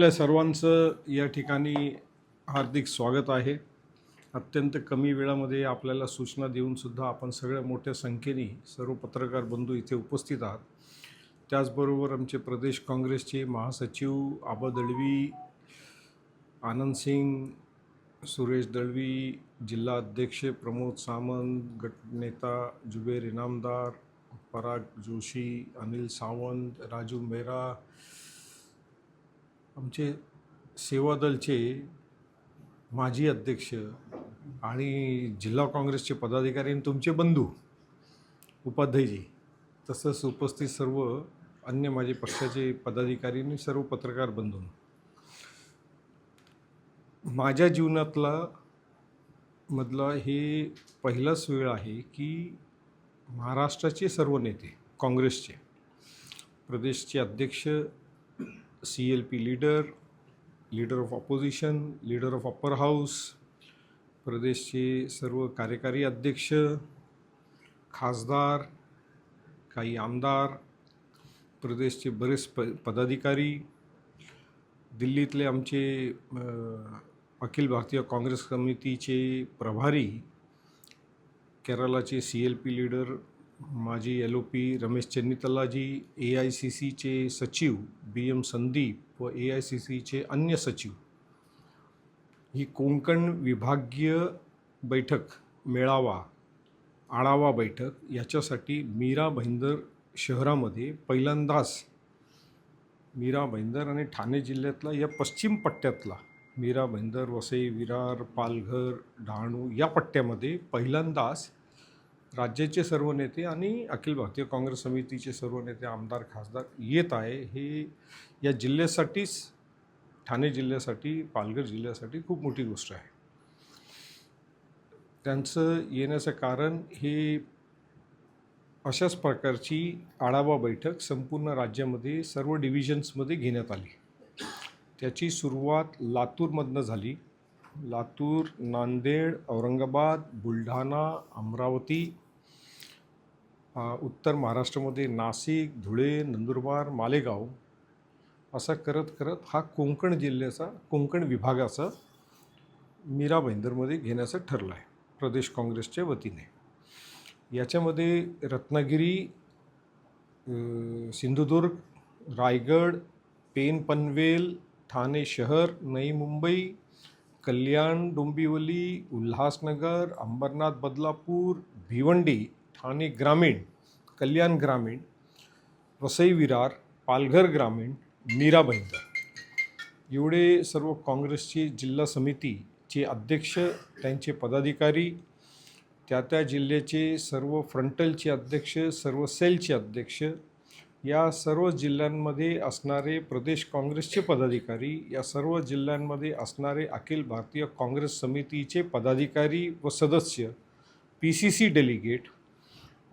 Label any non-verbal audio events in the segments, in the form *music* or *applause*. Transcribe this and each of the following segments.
आपल्या सर्वांचं या ठिकाणी हार्दिक स्वागत आहे. अत्यंत कमी वेळामध्ये आपल्याला सूचना देऊनसुद्धा आपण सगळ्या मोठ्या संख्येने सर्व पत्रकार बंधू इथे उपस्थित आहात. त्याचबरोबर आमचे प्रदेश काँग्रेसचे महासचिव आबा दळवी आनंद सिंग सुरेश दळवी जिल्हा अध्यक्ष प्रमोद सामंत गटनेता जुबेर इनामदार पराग जोशी अनिल सावंत राजू मेहरा आमचे सेवादलचे माजी अध्यक्ष आणि जिल्हा काँग्रेसचे पदाधिकारी आणि तुमचे बंधू उपाध्यायजी तसंच उपस्थित सर्व अन्य माझे पक्षाचे पदाधिकारी आणि सर्व पत्रकार बंधू. माझ्या जीवनातला मधला हे पहिलाच वेळ आहे की महाराष्ट्राचे सर्व नेते काँग्रेसचे प्रदेशचे अध्यक्ष C L P leader leader of opposition leader of upper house प्रदेशचे सर्व कार्यकारी अध्यक्ष खासदार काही आमदार प्रदेशचे बरेच प पदाधिकारी दिल्लीतले आमचे अखिल भारतीय काँग्रेस समितीचे प्रभारी केरळाचे सी एल पी लीडर माझी एल ओ पी रमेश चन्नीतलाजी ए आय सी सीचे सचिव बी एम संदीप व ए आय सी सीचे अन्य सचिव. ही कोंकण विभागीय बैठक मेळावा आढावा बैठक याच्यासाठी मीरा भाईंदर शहरामध्ये पहिल्यांदाच मीरा भाईंदर आणि ठाणे जिल्ह्यातला या पश्चिम पट्ट्यातला मीरा भाईंदर वसई विरार पालघर डहाणू या पट्ट्यामध्ये पहिल्यांदाच राज्याचे सर्व नेते आणि अखिल भारतीय काँग्रेस समितीचे सर्व नेते आमदार खासदार येत आहे. हे या जिल्ह्यासाठीच ठाणे जिल्ह्यासाठी पालघर जिल्ह्यासाठी खूप मोठी गोष्ट आहे. त्यांचं येण्याचं कारण हे अशाच प्रकारची आढावा बैठक संपूर्ण राज्यामध्ये सर्व डिव्हिजन्समध्ये घेण्यात आली. त्याची सुरुवात लातूरमधनं झाली. लातूर नांदेड औरंगाबाद बुलढाणा अमरावती उत्तर महाराष्ट्रामध्ये नाशिक धुळे नंदुरबार मालेगाव असा करत करत हा कोकण जिल्ह्याचा कोंकण विभागाचा मीरा भाईंदरमध्ये घेण्याचं ठरलं आहे प्रदेश काँग्रेसच्या वतीने. याच्यामध्ये रत्नागिरी सिंधुदुर्ग रायगड पेन पनवेल ठाणे शहर नई मुंबई कल्याण डोंबिवली उल्हासनगर अंबरनाथ बदलापूर भिवंडी ठाणे ग्रामीण कल्याण ग्रामीण वसई विरार पालघर ग्रामीण मीरा भाईंदर एवढे सर्व काँग्रेसची जिल्हा समितीचे अध्यक्ष त्यांचे पदाधिकारी त्या त्या जिल्ह्याचे सर्व फ्रंटलचे अध्यक्ष सर्व सेलचे अध्यक्ष या सर्व जिल्ह्यांमध्ये असणारे प्रदेश काँग्रेसचे पदाधिकारी या सर्व जिल्ह्यांमध्ये असणारे अखिल भारतीय काँग्रेस समितीचे पदाधिकारी व सदस्य पी सी सी डेलिगेट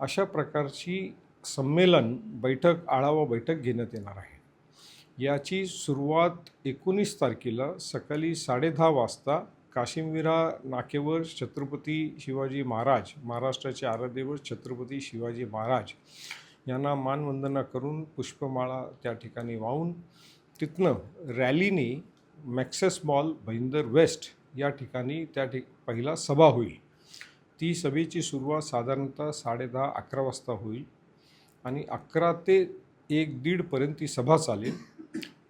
अशा प्रकारची संमेलन बैठक आढावा बैठक घेण्यात येणार आहे. याची सुरुवात एकोणीस तारखेला सकाळी साडेदहा वाजता काशिमविरा नाकेवर छत्रपती शिवाजी महाराज महाराष्ट्राचे आराध्यवर छत्रपती शिवाजी महाराज यांना मानवंदना करून पुष्पमाळा त्या ठिकाणी वाहून तिथनं रॅलीने मॅक्सेस मॉल भईंदर वेस्ट या ठिकाणी त्या ठिक पहिला सभा होईल. ती सभेची सुरुवात साधारणतः साडेदहा अकरा वाजता होईल आणि अकरा ते एक दीडपर्यंत ती सभा चालेल.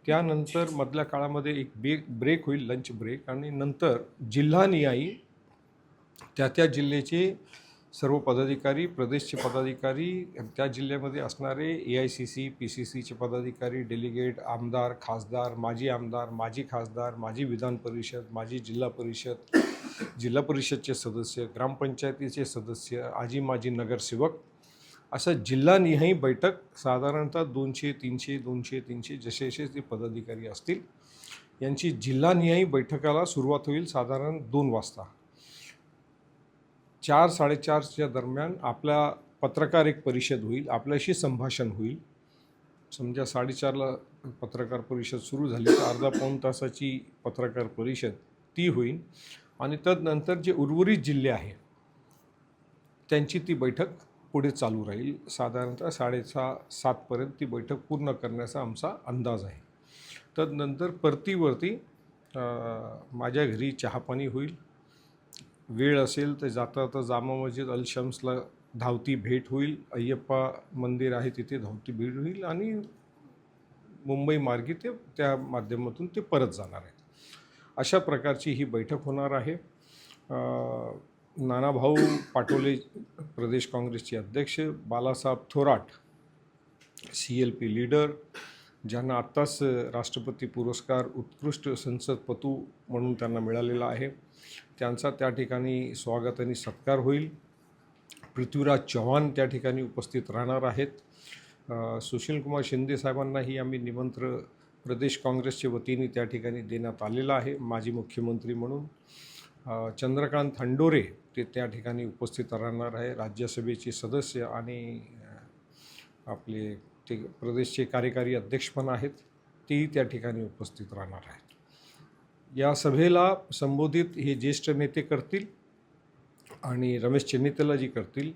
त्यानंतर मधल्या काळामध्ये एक ब्रेक ब्रेक होईल लंच ब्रेक आणि नंतर जिल्हानिहायी त्या त्या जिल्ह्याचे सर्व पदाधिकारी प्रदेशचे पदाधिकारी त्या जिल्ह्यामध्ये असणारे A I C C P C सीचे पदाधिकारी डेलिगेट आमदार खासदार माजी आमदार माजी खासदार माजी विधान परिषद माजी जिल्हा परिषद जिल्हा परिषदचे सदस्य ग्रामपंचायतीचे सदस्य आजी माजी नगरसेवक. असं जिल्हानिहाय बैठक साधारणतः दोनशे तीनशे दोनशे तीनशे जसे जसे ते पदाधिकारी असतील यांची जिल्हानिहाय बैठकाला सुरुवात होईल साधारण दोन वाजता. चार साडेचारच्या दरम्यान आपल्या पत्रकार एक परिषद होईल आपल्याशी संभाषण होईल. समजा साडेचारला पत्रकार परिषद सुरू झाली तर अर्धा पाऊण तासाची पत्रकार परिषद ती होईल. आणि तदनंतर जे उर्वरित जिल्हे आहे त्यांची ती बैठक पुढे चालू राहील. साधारणतः साडेसहा सातपर्यंत ती बैठक पूर्ण करण्याचा आमचा अंदाज आहे. तदनंतर परतीवरती माझ्या घरी चहापाणी होईल. वेळ असेल तर जाता जाता जामा मस्जिद अल शम्सला धावती भेट होईल. अय्यप्पा मंदिर आहे तिथे धावती भेट होईल आणि मुंबई मार्गे ते त्या माध्यमातून ते परत जाणार आहेत. अशा प्रकारची ही बैठक होणार आहे. नानाभाऊ पाटोले प्रदेश काँग्रेसचे अध्यक्ष Balasaheb Thorat C L P leader ज्यांना आत्ताच राष्ट्रपती पुरस्कार उत्कृष्ट संसदपटू म्हणून त्यांना मिळालेला आहे. त्यांचा त्या ठिकाणी स्वागत आणि सत्कार होईल. पृथ्वीराज चव्हाण त्या ठिकाणी उपस्थित राहणार आहेत. सुशीलकुमार शिंदे साहेबांनाही आम्ही निमंत्र प्रदेश काँग्रेसच्या वतीने त्या ठिकाणी देण्यात आलेलं आहे माजी मुख्यमंत्री म्हणून. चंद्रकांत हंडोरे ते त्या ठिकाणी उपस्थित राहणार आहे. राज्यसभेचे सदस्य आणि आपले ते प्रदेशचे कार्यकारी अध्यक्ष पण आहेत. तेही त्या ठिकाणी उपस्थित राहणार आहेत. या सभेला संबोधित हे ज्येष्ठ नेते करतील आणि रमेश चेन्नितलाजी करतील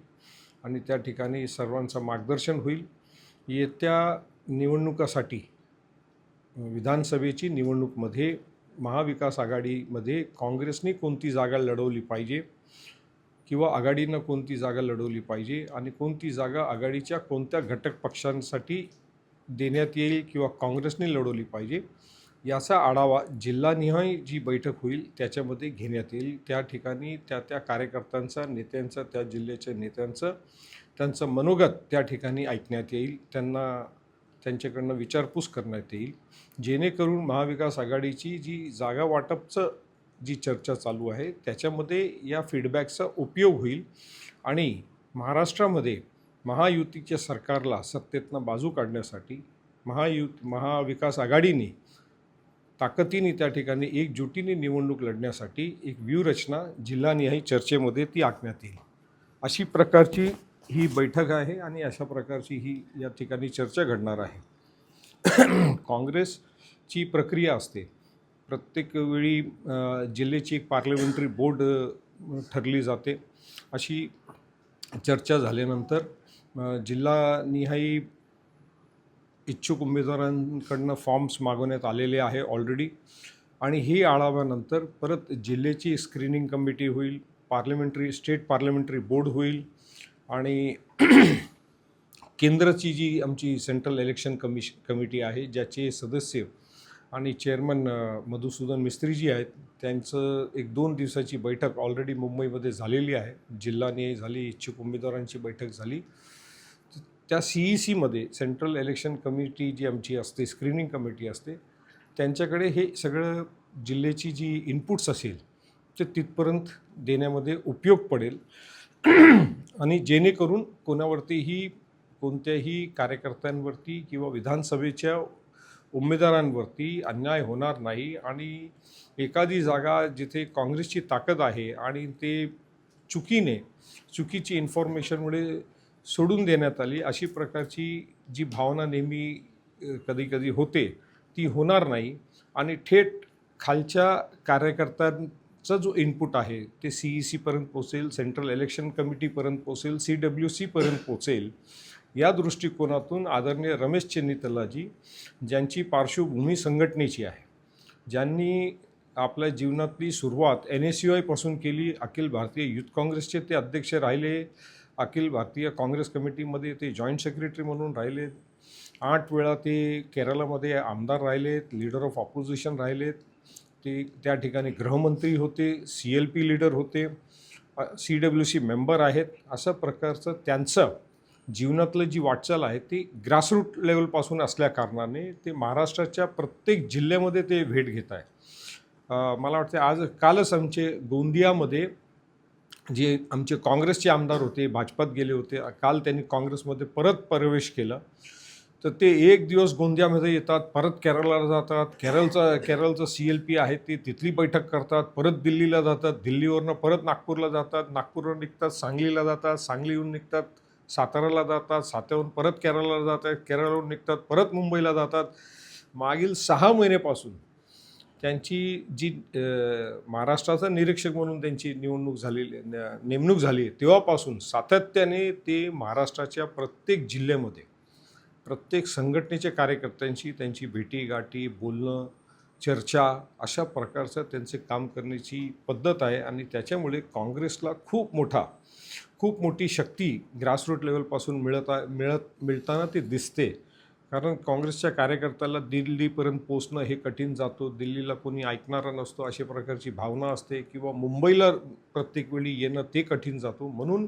आणि त्या ठिकाणी सर्वांचं मार्गदर्शन होईल. येत्या निवडणुकासाठी विधानसभेची निवडणूकमध्ये महाविकास आघाडीमध्ये काँग्रेसने कोणती जागा लढवली पाहिजे किंवा आघाडीनं कोणती जागा लढवली पाहिजे आणि कोणती जागा आघाडीच्या कोणत्या घटक पक्षांसाठी देण्यात येईल किंवा काँग्रेसने लढवली पाहिजे याचा आढावा जिल्हानिहाय जी बैठक होईल त्याच्यामध्ये घेण्यात येईल. त्या ठिकाणी त्या त्या कार्यकर्त्यांचा नेत्यांचा त्या जिल्ह्याच्या नेत्यांचं त्यांचं मनोगत त्या ठिकाणी ऐकण्यात येईल. त्यांना त्यांच्याकडनं विचारपूस करण्यात येईल. जेणेकरून महाविकास आघाडीची जी जागा वाटपचं जी चर्चा चालू आहे त्याच्यामध्ये या फीडबॅकचा उपयोग होईल. आणि महाराष्ट्रामध्ये महायुतीच्या सरकारला सत्तेतनं बाजू काढण्यासाठी महायुत महाविकास आघाडीने ताकदीने त्या ठिकाणी एकजुटीने निवडणूक लढण्यासाठी एक व्यूहरचना जिल्हानिहाय चर्चेमध्ये ती आखण्यात येईल. अशी प्रकारची ही बैठक आहे आणि अशा प्रकारची ही या ठिकाणी चर्चा घडणार आहे. *clears throat* काँग्रेसची प्रक्रिया असते. प्रत्येक वेळी जिल्ह्याची एक पार्लमेंटरी बोर्ड ठरली जाते. अशी चर्चा झाल्यानंतर अ, जिल्हानिहाय इच्छुक उमेदवारांकडनं फॉर्म्स मागवण्यात आलेले आहे ऑलरेडी आणि ही आढाव्यानंतर परत जिल्ह्याची स्क्रीनिंग कमिटी होईल पार्लमेंटरी स्टेट पार्लमेंटरी बोर्ड होईल आणि *clears throat* केंद्राची जी आमची सेंट्रल इलेक्शन कमिश कमिटी आहे ज्याचे सदस्य आणि चेअरमन मधुसूदन मिस्त्रीजी आहेत. त्यांचं एक दोन दिवसाची बैठक ऑलरेडी मुंबईमध्ये झालेली आहे. जिल्हाने झाली इच्छुक उमेदवारांची बैठक झाली. त्या सी ई सीमध्ये सेंट्रल इलेक्शन कमिटी जी आमची असते स्क्रीनिंग कमिटी असते त्यांच्याकडे हे सगळं जिल्ह्याची जी इनपुट्स असेल ते तिथपर्यंत देण्यामध्ये उपयोग पडेल. आणि जेणेकरून कोणावरतीही कोणत्याही कार्यकर्त्यांवरती किंवा विधानसभेच्या उमेदवारांवरती अन्याय होणार नाही आणि एखादी जागा जिथे काँग्रेसची ताकद आहे आणि ते चुकीने चुकीची इन्फॉर्मेशनमुळे सोडून देण्यात आली अशी प्रकारची जी भावना नेहमी कधी कधी होते ती होणार नाही. आणि थेट खालच्या कार्यकर्त्यांचा जो इनपुट आहे ते सी ई सीपर्यंत पोचेल सेंट्रल इलेक्शन कमिटीपर्यंत पोचेल सी डब्ल्यू सीपर्यंत पोचेल या दृष्टिकोनातून आदरणीय रमेश चेन्नितलाजी ज्यांची पार्श्वभूमी संघटनेची आहे ज्यांनी आपल्या जीवनातली सुरुवात एन एस यू आयपासून केली अखिल भारतीय युथ काँग्रेसचे ते अध्यक्ष राहिले अखिल भारतीय काँग्रेस कमिटीमध्ये ते जॉईंट सेक्रेटरी म्हणून राहिले आठ वेळा ते केरळामध्ये आमदार राहिलेत लीडर ऑफ ऑपोजिशन राहिलेत ते त्या ठिकाणी गृहमंत्री होते सी एल पी लीडर होते सी डब्ल्यू सी मेंबर आहेत अशा प्रकारचं त्यांचं जीवनातलं जी वाटचाल आहे ती ग्रासरूट लेवलपासून असल्या कारणाने ते महाराष्ट्राच्या प्रत्येक जिल्ह्यामध्ये ते भेट घेत आहे. मला वाटते आज कालच आमचे गोंदियामध्ये जे आमचे काँग्रेसचे आमदार होते भाजपात गेले होते काल त्यांनी काँग्रेसमध्ये परत प्रवेश केला. तर ते एक दिवस गोंदियामध्ये येतात परत केरळला जातात केरळचं केरळचं सी एल पी आहे ते तिथली बैठक करतात परत दिल्लीला जातात दिल्लीवरनं परत नागपूरला जातात नागपूरवर निघतात सांगलीला जातात सांगलीहून निघतात. साताराला जातात सात्याहून परत केरळला जातात केरळवरून निघतात परत मुंबईला जातात. मागील सहा महिन्यापासून त्यांची जी महाराष्ट्राचं महाराष्ट्राचा निरीक्षक म्हणून त्यांची निवडणूक झालेली न- नेमणूक झाली आहे तेव्हापासून सातत्याने ते महाराष्ट्राच्या प्रत्येक जिल्ह्यामध्ये प्रत्येक संघटनेच्या कार्यकर्त्यांशी त्यांची भेटीगाठी बोलणं चर्चा अशा प्रकारचं त्यांचे काम करण्याची पद्धत आहे आणि त्याच्यामुळे काँग्रेसला खूप मोठा खूप मोठी शक्ती ग्रासरूट लेवलपासून मिळत आहे मिळत मिळताना ते दिसते. कारण काँग्रेसच्या कार्यकर्त्याला दिल्लीपर्यंत पोचणं हे कठीण जातो. दिल्लीला कोणी ऐकणारा नसतो अशा प्रकारची भावना असते किंवा मुंबईला प्रत्येक वेळी येणं ते कठीण जातो. म्हणून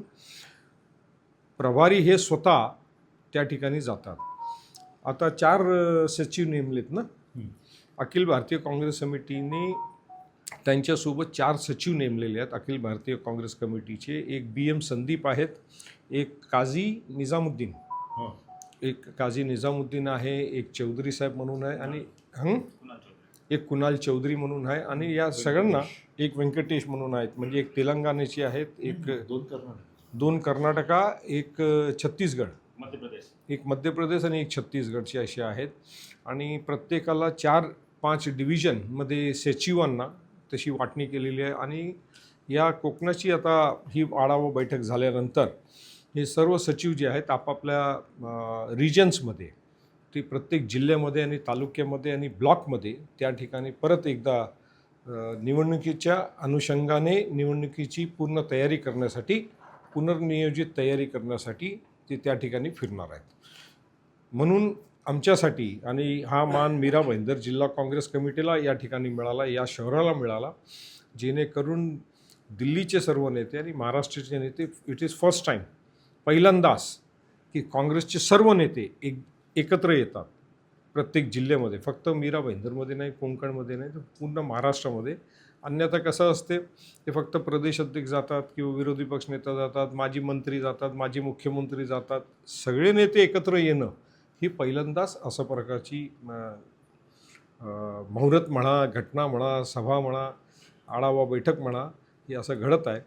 प्रभारी हे स्वतः त्या ठिकाणी जातात. आता चार सचिव नेमलेत ना? अखिल भारतीय काँग्रेस समितीने त्यांच्यासोबत चार सचिव नेमलेले आहेत. अखिल भारतीय काँग्रेस कमिटीचे. एक बी एम संदीप आहेत. एक काझी निजामुद्दीन. एक काझी निजामुद्दीन आहे एक चौधरी साहेब म्हणून आहे आणि हं? एक कुणाल चौधरी म्हणून आहे आणि या सगळ्यांना एक व्यंकटेश म्हणून आहेत. म्हणजे एक तेलंगणाची आहेत एक दोन कर्नाटक. दोन कर्नाटका एक छत्तीसगड. मध्य प्रदेश. एक मध्य प्रदेश आणि एक छत्तीसगडचे असे आहेत. आणि प्रत्येकाला चार पाच डिव्हिजनमध्ये सचिवांना तशी वाटणी केलेली आहे. आणि या कोकणाची आता ही आढावा बैठक झाल्यानंतर हे सर्व सचिव जे आहेत आपापल्या रिजन्समध्ये ते प्रत्येक जिल्ह्यामध्ये आणि तालुक्यामध्ये आणि ब्लॉकमध्ये त्या ठिकाणी परत एकदा निवडणुकीच्या अनुषंगाने निवडणुकीची पूर्ण तयारी करण्यासाठी पुनर्नियोजित तयारी करण्यासाठी ते त्या ठिकाणी फिरणार आहेत. म्हणून आमच्यासाठी आणि हा मान मीरा भाईंदर जिल्हा काँग्रेस कमिटीला या ठिकाणी मिळाला या शहराला मिळाला जेणेकरून दिल्लीचे सर्व नेते आणि महाराष्ट्राचे नेते इट इज फर्स्ट टाईम पहिल्यांदाच की काँग्रेसचे सर्व नेते एक एकत्र येतात प्रत्येक जिल्ह्यामध्ये. फक्त मीरा भाईंदरमध्ये नाही कोकणमध्ये नाही तर पूर्ण महाराष्ट्रामध्ये. अन्यथा कसं असते ते फक्त प्रदेश अध्यक्ष जातात किंवा विरोधी पक्ष नेता जातात माजी मंत्री जातात माजी मुख्यमंत्री जातात सगळे नेते एकत्र येणं ही पहिल्यांदाच असं प्रकारची मुहूर्त म्हणा घटना म्हणा सभा म्हणा आढावा बैठक म्हणा हे असं घडत आहे.